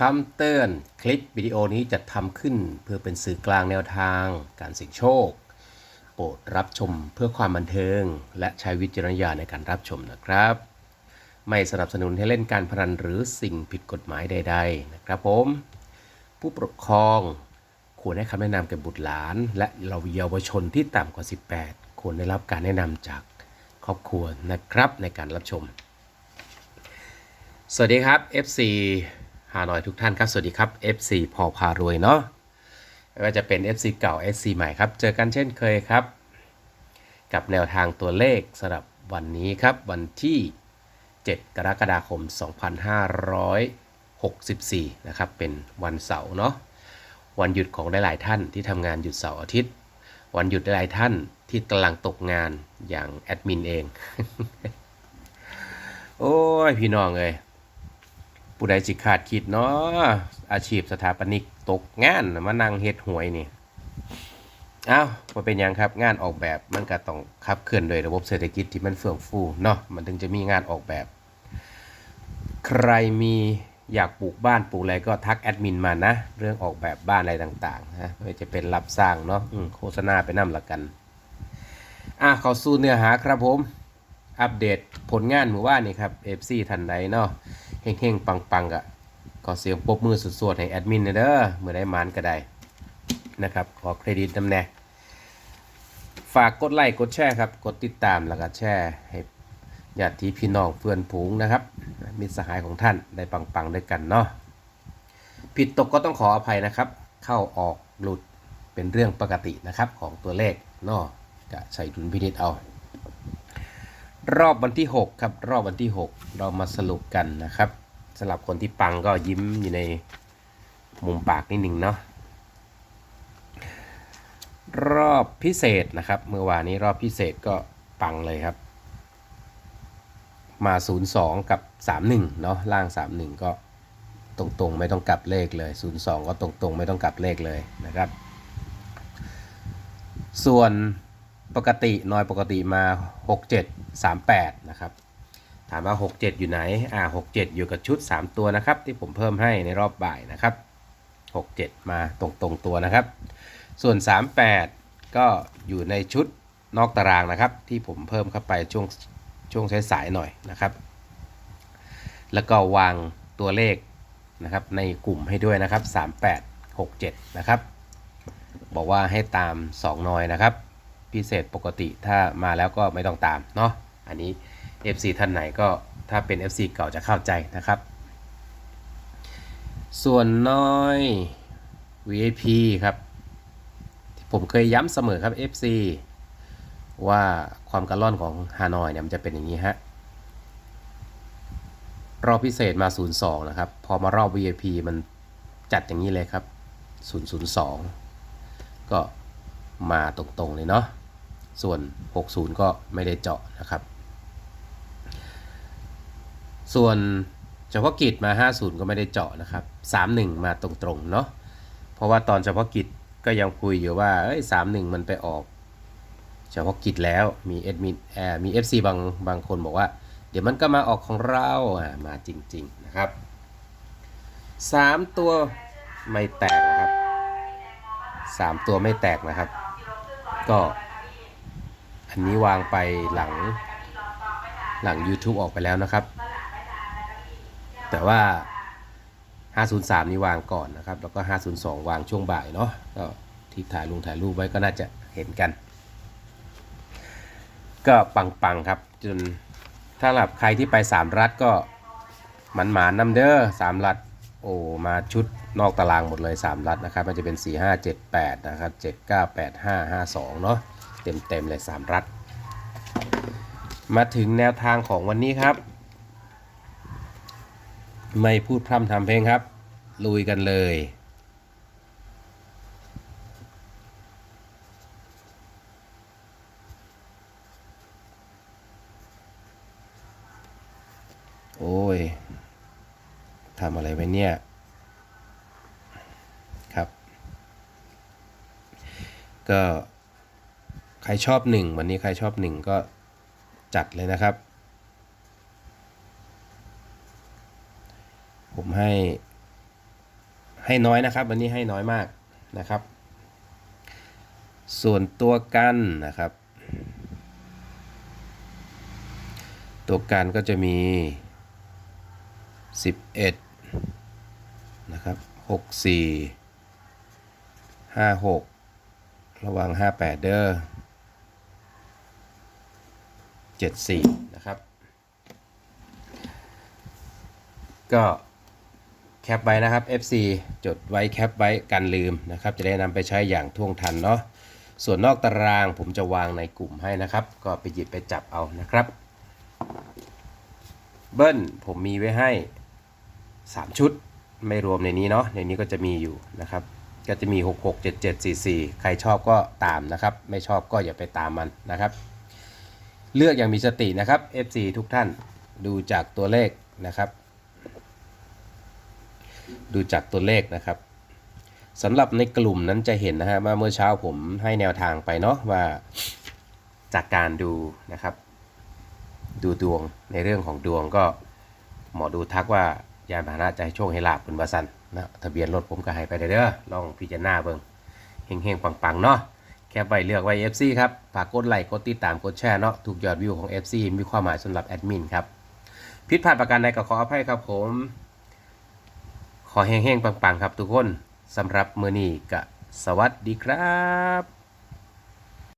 คำเตือนคลิปวิดีโอนี้จะทำขึ้นเพื่อเป็นสื่อกลางแนวทาง การเสี่ยงโชค โปรดรับชมเพื่อความบันเทิง และใช้วิจารณญาณในการรับชมนะครับ ไม่สนับสนุนให้เล่นการพนันหรือสิ่งผิดกฎหมายใด ๆ นะครับผม ผู้ปกครองควรให้คำแนะนำแก่บุตรหลาน และเราเยาวชนที่ต่ำกว่า 18 ควรได้รับการแนะนำจากครอบครัวนะครับในการรับชม สวัสดีครับ FC ฮานอยทุกท่านครับ สวัสดีครับ FC พอพารวยเนาะไม่ว่าจะเป็น FC เก่า FC ใหม่ครับ เจอกันเช่นเคยครับ กับแนวทางตัวเลขสำหรับวันนี้ครับ วันที่ 7 กรกฎาคม 2564 นะครับ เป็นวันเสาร์เนาะวันหยุดของหลาย ๆ ท่านที่ทำงานหยุดเสาร์อาทิตย์ วันหยุดหลายท่านที่กำลังตกงานอย่างแอดมินเอง โอ้ย พี่น้องเอ้ย ผู้ใดจิขาดคิดเนาะอาชีพสถาปนิกตกงานมานั่งเฮ็ดหวยนี่เอ้าว่าเป็นยังครับงานออกแบบมันก็ต้องขับเคลื่อนโดยระบบเศรษฐกิจที่มันเฟื่องฟูเนาะมันถึงจะมีงานออกแบบ ใครมีอยากปลูกบ้านปลูกอะไรก็ทักแอดมินมานะ เรื่องออกแบบบ้านอะไรต่างๆนะไม่จะเป็นรับสร้างเนาะโฆษณาไปนำละกันอะเข้าสู่เนื้อหาครับผม อัปเดตผลงานหมือว่านนี่ครับ FC ทันใดเนาะ เฮงๆ ปังๆกะขอเสียงปบมือสุดๆ ให้แอดมินเด้อเมื่อได้มานก็ได้นะครับ ขอเครดิตนำแหน่งฝากกดไลค์กดแชร์ครับ กดติดตามแล้วก็แชร์ให้ญาติพี่น้องเพื่อนผูงนะครับมิตรสหายของท่านได้ปังๆด้วยกันเนาะผิดตกก็ต้องขออภัยนะครับ เข้าออกหลุดเป็นเรื่องปกตินะครับของตัวเลขเนาะจะใส่ดุลพินิจเอา รอบวันที่ 6 ครับ รอบวันที่ 6 เรามาสรุปกันนะครับสำหรับคนที่ปังก็ยิ้มอยู่ในมุมปากนิดหนึ่งเนาะรอบพิเศษนะครับ เมื่อวานนี้รอบพิเศษก็ปังเลยครับ มา 02 กับ 31 เนาะล่าง 31 ก็ตรงๆ ไม่ต้องกลับเลขเลย 02 ก็ตรงๆ ไม่ต้องกลับเลขเลยนะครับ ส่วน ปกตินอยปกติมา 67 38 นะครับ ถามว่า 67 อยู่ไหน อ่า 67 อยู่กับชุด 3 ตัวนะครับ ที่ผมเพิ่มให้ในรอบบ่ายนะครับ 67 มาตรงตรงตัวนะครับ ส่วน 38 ก็อยู่ในชุดนอกตารางนะครับ ที่ผมเพิ่มเข้าไปช่วงช่วงสายๆหน่อยนะครับ แล้วก็วางตัวเลขนะครับในกลุ่มให้ด้วยนะครับ 38 67 นะครับ บอกว่าให้ตาม 2 นอยนะครับ พิเศษปกติถ้ามาแล้วก็ไม่ต้องตามเนาะอันนี้ FC ท่านไหนก็ถ้าเป็น FC เก่าจะเข้าใจนะครับ ส่วนน้อย VIP ครับที่ผมเคยย้ำเสมอครับ FC ว่าความกระล่อนของฮานอยเนี่ยมันจะเป็นอย่างนี้ฮะรอบพิเศษมา 02 นะครับ พอมารอบ VIP มันจัดอย่างนี้เลยครับ 002 ก็มาตรงๆเลยเนาะ ส่วน 60 ก็ไม่ได้เจาะนะครับ ส่วนเฉพาะกิจมา 50 ก็ไม่ได้เจาะนะครับ 31 มาตรงๆเนาะ เพราะว่าตอนเฉพาะกิจก็ยังคุยอยู่ว่าเอ้ย31 มันไปออก เฉพาะกิจแล้วมีเอ็ดมินแอร์มี FC บางบางคนบอกว่า เดี๋ยวมันก็มาออกของเราอ่ามาจริง ๆ นะครับ 3 ตัวไม่แตกนะครับ 3 ตัวไม่แตกนะครับ ก็ อันนี้วางไปหลังหลัง YouTube ออกไปแล้วนะครับ แต่ว่า 503 นี่วางก่อนนะครับ แล้วก็ 502 วางช่วงบ่ายเนาะก็ที่ถ่ายลงถ่ายรูปไว้ก็น่าจะเห็นกัน ก็ปังๆครับจนถ้าหลับใครที่ไป 3 รัฐก็มันหมานๆนำเด้อ3รัฐโอ้มาชุดนอกตารางหมดเลย 3 รัฐนะครับ มันจะเป็น 4 5 7 8 นะครับ 7 9 8 5 5 2 เนาะ เต็มๆเลย3รัฐมาถึงแนวทางของวันนี้ครับ ไม่พูดพร่ำทำเพลงครับ ลุยกันเลยโอ้ย ทำอะไรไว้เนี่ย ครับ ก็ ใครชอบหนึ่งวันนี้ใครชอบหนึ่งก็จัดเลยนะครับ ผมให้ ให้น้อยนะครับ วันนี้ให้น้อยมากนะครับ ส่วนตัวกันนะครับ ตัวกันก็จะมี 11 นะครับ 64 56 ระวัง 58 เด้อ 74 นะครับ ก็แคปไว้นะครับ FC จดไว้แคปไว้กันลืมนะครับ จะได้นำไปใช้อย่างท่วงทันเนาะส่วนนอกตารางผมจะวางในกลุ่มให้นะครับ ก็ไปหยิบไปจับเอานะครับ เบิ้ลผมมีไว้ให้ 3 ชุดไม่รวมในนี้เนาะในนี้ก็จะมีอยู่นะครับ ก็จะมี 6 6 7 7 4 4 ใครชอบก็ตามนะครับ ไม่ชอบก็อย่าไปตามมันนะครับ เลือกอย่างมีสตินะครับ FC ทุกท่านดูจากตัวเลขนะครับ ดูจากตัวเลขนะครับสำหรับในกลุ่มนั้นจะเห็นนะฮะว่าเมื่อเช้าผมให้แนวทางไปเนาะว่าจากการดูนะครับ ดูดวงในเรื่องของดวงก็หมอดูทักว่ายานพาหนะจะให้โชคให้ลาบเป็นบาสันนะทะเบียนรถผมก็ให้ไปเด้อลองพิจารณาเบิ่งเฮงๆปังๆเนาะ แค่ไปเลือกไว้ FC ครับฝากกดไลค์กดติดตามกดแชร์เนาะถูกยอดวิวของ FC มีความหมายสำหรับแอดมินครับผิดพลาดประการใดก็ขออภัยครับผม ขอแห้งๆปังๆ ครับทุกคนสำหรับมือนี้ก็สวัสดีครับ